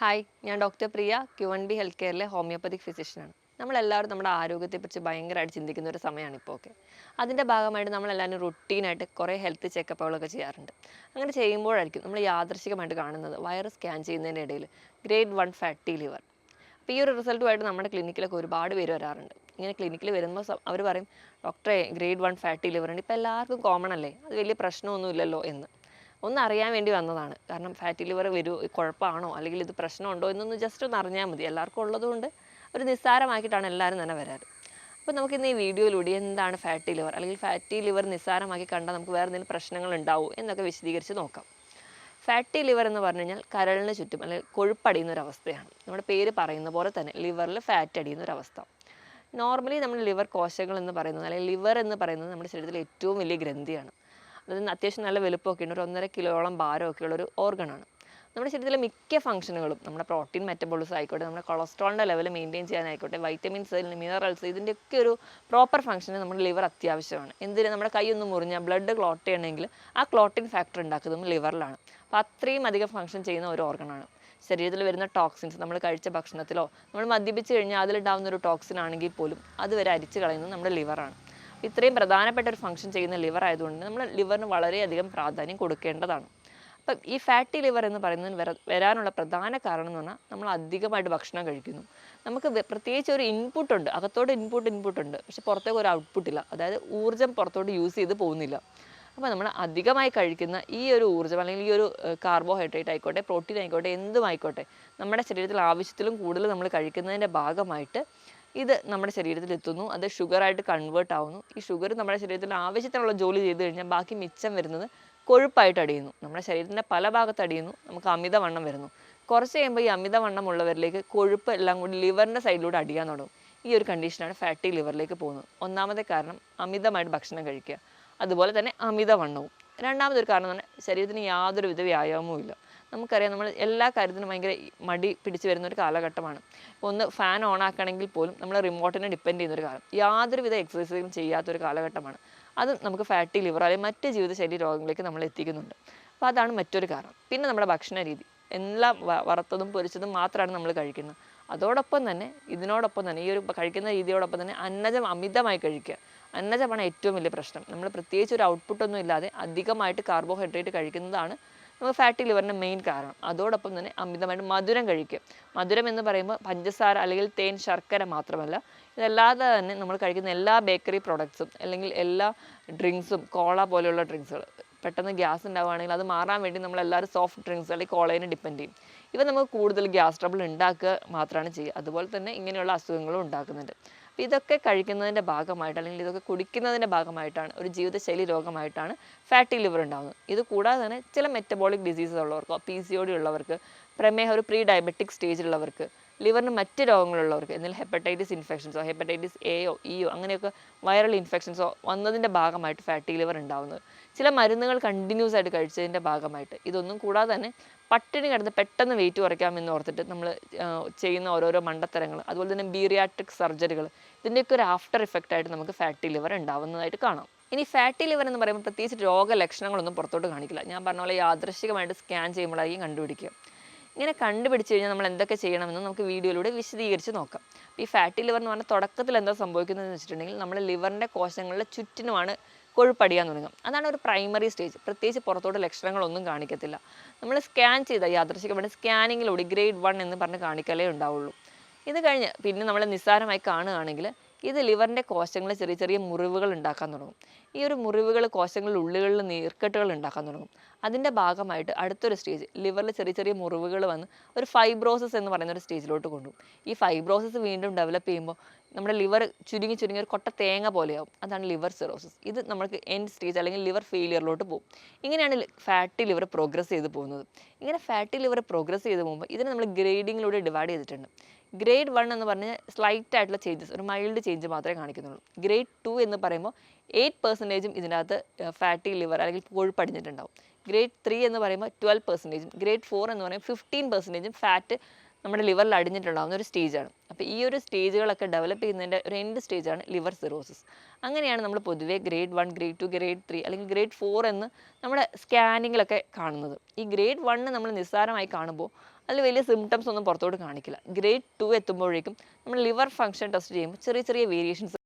Hi ഞാൻ doctor Priya Q N B health കെയറിലെ homeopathic ഫിസിഷ്യനാണ് നമ്മളെല്ലാവരും നമ്മുടെ ആരോഗ്യത്തെക്കുറിച്ച് ഭയങ്കരമായിട്ട് ചിന്തിക്കുന്ന ഒരു സമയമാണ് ഇപ്പോൾ ഒക്കെ. അതിന്റെ ഭാഗമായിട്ട് നമ്മളെല്ലാവരും റുട്ടീനായിട്ട് കുറേ ഹെൽത്ത് ചെക്കപ്പുകളൊക്കെ ചെയ്യാറുണ്ട്. അങ്ങനെ ചെയ്യുമ്പോഴായിരിക്കും നമ്മൾ യാദൃശികമായിട്ട് കാണുന്നത് വയറ് സ്കാൻ ചെയ്യുന്നതിന്റെ ഇടയിൽ ഗ്രേഡ് വൺ ഫാറ്റി ലിവർ അപ്പോൾ ഈ ഒരു റിസൾട്ടുമായിട്ട് നമ്മുടെ ക്ലിനിക്കിലൊക്കെ ഒരുപാട് പേര് വരാറുണ്ട്. ഇങ്ങനെ ക്ലിനിക്കിൽ വരുമ്പോൾ അവർ പറയും ഡോക്ടറെ ഗ്രേഡ് വൺ ഫാറ്റി ലിവർ ഉണ്ട്. ഇപ്പോൾ എല്ലാവർക്കും കോമൺ അല്ലേ? അത് വലിയ പ്രശ്നമൊന്നുമില്ലല്ലോ എന്ന്. ഒന്ന് അറിയാൻ വേണ്ടി വന്നതാണ്. കാരണം ഫാറ്റി ലിവർ വരൂ കുഴപ്പമാണോ? അല്ലെങ്കിൽ ഇത് പ്രശ്നമുണ്ടോ എന്നൊന്ന് ജസ്റ്റ് ഒന്ന് അറിഞ്ഞാൽ മതി. എല്ലാവർക്കും ഉള്ളതുകൊണ്ട് ഒരു നിസ്സാരമാക്കിയിട്ടാണ് എല്ലാവരും തന്നെ വരാറ്. അപ്പോൾ നമുക്ക് ഇന്ന് ഈ വീഡിയോയിലൂടെ എന്താണ് ഫാറ്റി ലിവർ അല്ലെങ്കിൽ ഫാറ്റി ലിവർ നിസ്സാരമാക്കി കണ്ടാൽ നമുക്ക് വേറെ എന്തെങ്കിലും പ്രശ്നങ്ങൾ ഉണ്ടാവും എന്നൊക്കെ വിശദീകരിച്ച് നോക്കാം. ഫാറ്റി ലിവർ എന്ന് പറഞ്ഞു കഴിഞ്ഞാൽ കരളിന് ചുറ്റും അല്ലെങ്കിൽ കൊഴുപ്പടിയുന്ന ഒരു അവസ്ഥയാണ്. നമ്മുടെ പേര് പറയുന്ന പോലെ തന്നെ ലിവറിൽ ഫാറ്റ് അടിയുന്ന ഒരു അവസ്ഥ. നോർമലി നമ്മൾ ലിവർ കോശങ്ങൾ എന്ന് പറയുന്നത് അല്ലെങ്കിൽ ലിവർ എന്ന് പറയുന്നത് നമ്മുടെ ശരീരത്തിലെ ഏറ്റവും വലിയ ഗ്രന്ഥിയാണ്. അതിന് അത്യാവശ്യം നല്ല വലുപ്പമൊക്കെ ഉണ്ട്. ഒരു ഒന്നര കിലോയോളം ഭാരമൊക്കെ ഉള്ള ഒരു ഓർഗനാണ് നമ്മുടെ ശരീരത്തിലെ മിക്ക ഫംഗ്ഷനുകളും നമ്മുടെ പ്രോട്ടീൻ മെറ്റബോളിസം ആയിക്കോട്ടെ നമ്മുടെ കൊളസ്ട്രോളിന്റെ ലെവൽ മെയിന്റെയിൻ ചെയ്യാനായിക്കോട്ടെ വൈറ്റമിൻസ് മിനറൽസ് ഇതിന്റെയൊക്കെ ഒരു പ്രോപ്പർ ഫംഗ്ഷന് നമ്മുടെ ലിവർ അത്യാവശ്യമാണ്. എന്തിന്? നമ്മുടെ കൈ ഒന്ന് മുറിഞ്ഞാൽ ബ്ലഡ് ക്ലോട്ട് ചെയ്യണമെങ്കിൽ ആ ക്ലോട്ടിൻ ഫാക്ടർ ഉണ്ടാക്കുന്നതും ലിവറിലാണ് അപ്പോൾ അത്രയും അധികം ഫംഗ്ഷൻ ചെയ്യുന്ന ഒരു ഓർഗനാണ് ശരീരത്തിൽ വരുന്ന ടോക്സിൻസ് നമ്മൾ കഴിച്ച ഭക്ഷണത്തിലോ നമ്മൾ മദ്യപിച്ച് കഴിഞ്ഞാൽ അതിലുണ്ടാകുന്ന ഒരു ടോക്സിൻ ആണെങ്കിൽ പോലും അത് വരെ അരിച്ചു കളയുന്നത് നമ്മുടെ ലിവറാണ് ഇത്രയും പ്രധാനപ്പെട്ട ഒരു ഫംഗ്ഷൻ ചെയ്യുന്ന ലിവർ ആയതുകൊണ്ട് നമ്മൾ ലിവറിന് വളരെയധികം പ്രാധാന്യം കൊടുക്കേണ്ടതാണ്. അപ്പം ഈ ഫാറ്റി ലിവർ എന്ന് പറയുന്നതിന് വര വരാനുള്ള പ്രധാന കാരണം എന്ന് പറഞ്ഞാൽ നമ്മൾ അധികമായിട്ട് ഭക്ഷണം കഴിക്കുന്നു. നമുക്ക് പ്രത്യേകിച്ച് ഒരു ഇൻപുട്ട് ഉണ്ട്. അകത്തോട്ട് ഇൻപുട്ട് ഇൻപുട്ട് ഉണ്ട്. പക്ഷെ പുറത്തേക്ക് ഒരു ഔട്ട്പുട്ട് ഇല്ല. അതായത് ഊർജം പുറത്തോട്ട് യൂസ് ചെയ്ത് പോകുന്നില്ല. അപ്പോൾ നമ്മൾ അധികമായി കഴിക്കുന്ന ഈ ഒരു ഊർജം അല്ലെങ്കിൽ ഈ ഒരു കാർബോഹൈഡ്രേറ്റ് ആയിക്കോട്ടെ പ്രോട്ടീൻ ആയിക്കോട്ടെ എന്തും ആയിക്കോട്ടെ നമ്മുടെ ശരീരത്തിൽ ആവശ്യത്തിലും കൂടുതൽ നമ്മൾ കഴിക്കുന്നതിന്റെ ഭാഗമായിട്ട് ഇത് നമ്മുടെ ശരീരത്തിൽ എത്തുന്നു അത് ഷുഗറായിട്ട് കൺവേർട്ട് ആവുന്നു. ഈ ഷുഗർ നമ്മുടെ ശരീരത്തിൽ ആവശ്യത്തിനുള്ള ജോലി ചെയ്ത് കഴിഞ്ഞാൽ ബാക്കി മിച്ചം വരുന്നത് കൊഴുപ്പായിട്ട് അടിയുന്നു. നമ്മുടെ ശരീരത്തിന്റെ പല ഭാഗത്ത് അടിയുന്നു നമുക്ക് അമിതവണ്ണം വരുന്നു. കുറച്ച് കഴിയുമ്പോൾ ഈ അമിതവണ്ണം ഉള്ളവരിലേക്ക് കൊഴുപ്പ് എല്ലാം കൂടി ലിവറിന്റെ സൈഡിലൂടെ അടിയാൻ തുടങ്ങും. ഈ ഒരു കണ്ടീഷനാണ് ഫാറ്റി ലിവറിലേക്ക് പോകുന്നത്. ഒന്നാമത്തെ കാരണം അമിതമായിട്ട് ഭക്ഷണം കഴിക്കുക. അതുപോലെ തന്നെ അമിതവണ്ണവും. രണ്ടാമതൊരു കാരണം പറഞ്ഞാൽ ശരീരത്തിന് യാതൊരുവിധ വ്യായാമവും ഇല്ല നമുക്കറിയാം നമ്മൾ എല്ലാ കാര്യത്തിനും ഭയങ്കര മടി പിടിച്ചു വരുന്ന ഒരു കാലഘട്ടമാണ്. ഒന്ന് ഫാൻ ഓൺ ആക്കണമെങ്കിൽ പോലും നമ്മൾ റിമോട്ടിനെ ഡിപ്പെൻഡ് ചെയ്യുന്ന ഒരു കാലം. യാതൊരുവിധ എക്സസൈസും ചെയ്യാത്തൊരു കാലഘട്ടമാണ്. അത് നമുക്ക് ഫാറ്റി ലിവർ അല്ലെങ്കിൽ മറ്റ് ജീവിതശൈലി രോഗങ്ങളിലേക്ക് നമ്മൾ എത്തിക്കുന്നുണ്ട്. അപ്പോൾ അതാണ് മറ്റൊരു കാരണം. പിന്നെ നമ്മുടെ ഭക്ഷണ രീതി. എല്ലാം വറുത്തതും പൊരിച്ചതും മാത്രമാണ് നമ്മൾ കഴിക്കുന്നത്. അതോടൊപ്പം തന്നെ ഇതിനോടൊപ്പം തന്നെ ഈ ഒരു കഴിക്കുന്ന രീതിയോടൊപ്പം തന്നെ അന്നജം അമിതമായി കഴിക്കുക. അന്നജമാണ് ഏറ്റവും വലിയ പ്രശ്നം. നമ്മൾ പ്രത്യേകിച്ച് ഒരു ഔട്ട്പുട്ടൊന്നും ഇല്ലാതെ അധികമായിട്ട് കാർബോഹൈഡ്രേറ്റ് കഴിക്കുന്നതാണ് നമ്മൾ ഫാറ്റി ലിവറിന്റെ മെയിൻ കാരണം. അതോടൊപ്പം തന്നെ അമിതമായിട്ട് മധുരം കഴിക്കും. മധുരം എന്ന് പറയുമ്പോൾ പഞ്ചസാര അല്ലെങ്കിൽ തേൻ ശർക്കര മാത്രമല്ല. ഇതല്ലാതെ തന്നെ നമ്മൾ കഴിക്കുന്ന എല്ലാ ബേക്കറി പ്രോഡക്ട്സും അല്ലെങ്കിൽ എല്ലാ ഡ്രിങ്ക്സും കോള പോലെയുള്ള ഡ്രിങ്ക്സുകൾ പെട്ടെന്ന് ഗ്യാസ് ഉണ്ടാവുകയാണെങ്കിൽ അത് മാറാൻ വേണ്ടി നമ്മൾ എല്ലാവരും സോഫ്റ്റ് ഡ്രിങ്ക്സ് അല്ലെങ്കിൽ കോളേനെ ഡിപ്പെൻഡ് ചെയ്യും. ഇവ നമുക്ക് കൂടുതൽ ഗ്യാസ് ട്രബിൾ ഉണ്ടാക്കുക മാത്രമാണ് ചെയ്യുക. അതുപോലെ തന്നെ ഇങ്ങനെയുള്ള അസുഖങ്ങളും ഉണ്ടാക്കുന്നുണ്ട്. അപ്പോൾ ഇതൊക്കെ കഴിക്കുന്നതിന്റെ ഭാഗമായിട്ട് അല്ലെങ്കിൽ ഇതൊക്കെ കുടിക്കുന്നതിന്റെ ഭാഗമായിട്ടാണ് ഒരു ജീവിതശൈലി രോഗമായിട്ടാണ് ഫാറ്റി ലിവർ ഉണ്ടാകുന്നത് ഇത് കൂടാതെ തന്നെ ചില മെറ്റബോളിക് ഡിസീസസ് ഉള്ളവർക്കോ പി സി ഒ ഡി ഉള്ളവർക്ക് പ്രമേഹ ഒരു പ്രീ ഡയബറ്റിക് സ്റ്റേജിലുള്ളവർക്ക് ലിവറിന് മറ്റ് രോഗങ്ങളുള്ളവർക്ക് എന്തെങ്കിലും ഹെപ്പറ്റൈറ്റിസ് ഇൻഫെക്ഷൻസോ ഹെപ്പറ്റൈറ്റിസ് എയോ ഇയോ അങ്ങനെയൊക്കെ വൈറൽ ഇൻഫെക്ഷൻസോ വന്നതിന്റെ ഭാഗമായിട്ട് ഫാറ്റി ലിവർ ഉണ്ടാവുന്നത്. ചില മരുന്നുകൾ കണ്ടിന്യൂസ് ആയിട്ട് കഴിച്ചതിന്റെ ഭാഗമായിട്ട്. ഇതൊന്നും കൂടാതെ തന്നെ പട്ടിണി കിടന്ന് പെട്ടെന്ന് വെയിറ്റ് കുറയ്ക്കാമെന്ന് ഓർത്തിട്ട് നമ്മൾ ചെയ്യുന്ന ഓരോരോ മണ്ടത്തരങ്ങൾ അതുപോലെ തന്നെ ബീറിയാട്രിക് സർജറികൾ ഇതിന്റെയൊക്കെ ഒരു ആഫ്റ്റർ ഇഫക്റ്റ് ആയിട്ട് നമുക്ക് ഫാറ്റി ലിവർ ഉണ്ടാവുന്നതായിട്ട് കാണാം. ഇനി ഫാറ്റി ലിവർ എന്ന് പറയുമ്പോൾ പ്രത്യേകിച്ച് രോഗലക്ഷണങ്ങളൊന്നും പുറത്തോട്ട് കാണിക്കില്ല. ഞാൻ പറഞ്ഞ പോലെ യാദൃശികമായിട്ട് സ്കാൻ ചെയ്യുമ്പോഴായിരിക്കും കണ്ടുപിടിക്കുക. ഇങ്ങനെ കണ്ടുപിടിച്ച് കഴിഞ്ഞാൽ നമ്മൾ എന്തൊക്കെ ചെയ്യണമെന്ന് നമുക്ക് വീഡിയോയിലൂടെ വിശദീകരിച്ച് നോക്കാം. ഈ ഫാറ്റി ലിവർ എന്ന് പറഞ്ഞാൽ തുടക്കത്തിൽ എന്താ സംഭവിക്കുന്നതെന്ന് വെച്ചിട്ടുണ്ടെങ്കിൽ നമ്മുടെ ലിവറിന്റെ കോശങ്ങളുടെ ചുറ്റിനുമാണ് കൊഴുപ്പടിയാൻ തുടങ്ങും അതാണ് ഒരു പ്രൈമറി സ്റ്റേജ് പ്രത്യേകിച്ച് പുറത്തോട്ട് ലക്ഷണങ്ങളൊന്നും കാണിക്കത്തില്ല. നമ്മൾ സ്കാൻ ചെയ്ത യാദൃശികമായിട്ട് സ്കാനിങ്ങിലൂടെ ഗ്രേഡ് വൺ എന്ന് പറഞ്ഞ് കാണിക്കലേ ഉണ്ടാവുള്ളൂ. ഇത് കഴിഞ്ഞ് പിന്നെ നമ്മൾ നിസ്സാരമായി കാണുകയാണെങ്കിൽ ഇത് ലിവറിന്റെ കോശങ്ങളിൽ ചെറിയ ചെറിയ മുറിവുകൾ ഉണ്ടാക്കാൻ തുടങ്ങും. ഈ ഒരു മുറിവുകൾ കോശങ്ങളുടെ ഉള്ളുകളിൽ നീർക്കെട്ടുകൾ ഉണ്ടാക്കാൻ തുടങ്ങും. അതിന്റെ ഭാഗമായിട്ട് അടുത്തൊരു സ്റ്റേജ് ലിവറിൽ ചെറിയ ചെറിയ മുറിവുകൾ വന്ന് ഒരു ഫൈബ്രോസിസ് എന്ന് പറയുന്ന ഒരു സ്റ്റേജിലോട്ട് കൊണ്ടുപോകും. ഈ ഫൈബ്രോസിസ് വീണ്ടും ഡെവലപ്പ് ചെയ്യുമ്പോൾ നമ്മുടെ ലിവർ ചുരുങ്ങി ചുരുങ്ങി ഒരു കൊട്ട തേങ്ങ പോലെയാവും. അതാണ് ലിവർ സിറോസിസ് ഇത് നമുക്ക് എൻഡ് സ്റ്റേജ് അല്ലെങ്കിൽ ലിവർ ഫെയിലിയറിലോട്ട് പോകും. ഇങ്ങനെയാണ് ഫാറ്റി ലിവർ പ്രോഗ്രസ് ചെയ്ത് പോകുന്നത്. ഇങ്ങനെ ഫാറ്റി ലിവർ പ്രോഗ്രസ് ചെയ്ത് പോകുമ്പോൾ ഇതിനെ നമ്മൾ ഗ്രേഡിങ്ങിലൂടെ ഡിവൈഡ് ചെയ്തിട്ടുണ്ട്. ഗ്രേഡ് വൺ എന്ന് പറഞ്ഞാൽ സ്ലൈറ്റ് ആയിട്ടുള്ള ചേഞ്ചസ് ഒരു മൈൽഡ് ചേഞ്ച് മാത്രമേ കാണിക്കുന്നുള്ളൂ. ഗ്രേഡ് ടു എന്ന് പറയുമ്പോൾ എയ്റ്റ് പെർസെന്റേജും ഇതിനകത്ത് ഫാറ്റി ലിവർ അല്ലെങ്കിൽ കൊഴുപ്പടിഞ്ഞിട്ടുണ്ടാവും ഗ്രേഡ് ത്രീ എന്ന് പറയുമ്പോൾ ട്വൽവ് പെർസെന്റേജും ഗ്രേഡ് ഫോർ എന്ന് പറയുമ്പോൾ ഫിഫ്റ്റീൻ പെർസെന്റേജും ഫാറ്റ് നമ്മുടെ ലിവറിൽ അടിഞ്ഞിട്ടുണ്ടാകുന്ന ഒരു സ്റ്റേജാണ് അപ്പോൾ ഈ ഒരു സ്റ്റേജുകളൊക്കെ ഡെവലപ്പ് ചെയ്യുന്നതിന്റെ ഒരു എൻഡ് സ്റ്റേജാണ് ലിവർ സിറോസിസ് അങ്ങനെയാണ് നമ്മൾ പൊതുവേ grade one grade two grade three അല്ലെങ്കിൽ ഗ്രേഡ് ഫോർ എന്ന് നമ്മുടെ സ്കാനിങ്ങിലൊക്കെ കാണുന്നത്. ഈ ഗ്രേഡ് വണ്ണ് നമ്മൾ നിസ്സാരമായി കാണുമ്പോൾ അതിൽ വലിയ സിംറ്റംസ് ഒന്നും പുറത്തോട്ട് കാണിക്കില്ല. ഗ്രേഡ് ടു എത്തുമ്പോഴേക്കും നമ്മൾ ലിവർ ഫങ്ഷൻ ടെസ്റ്റ് ചെയ്യുമ്പോൾ ചെറിയ ചെറിയ വേരിയേഷൻസ്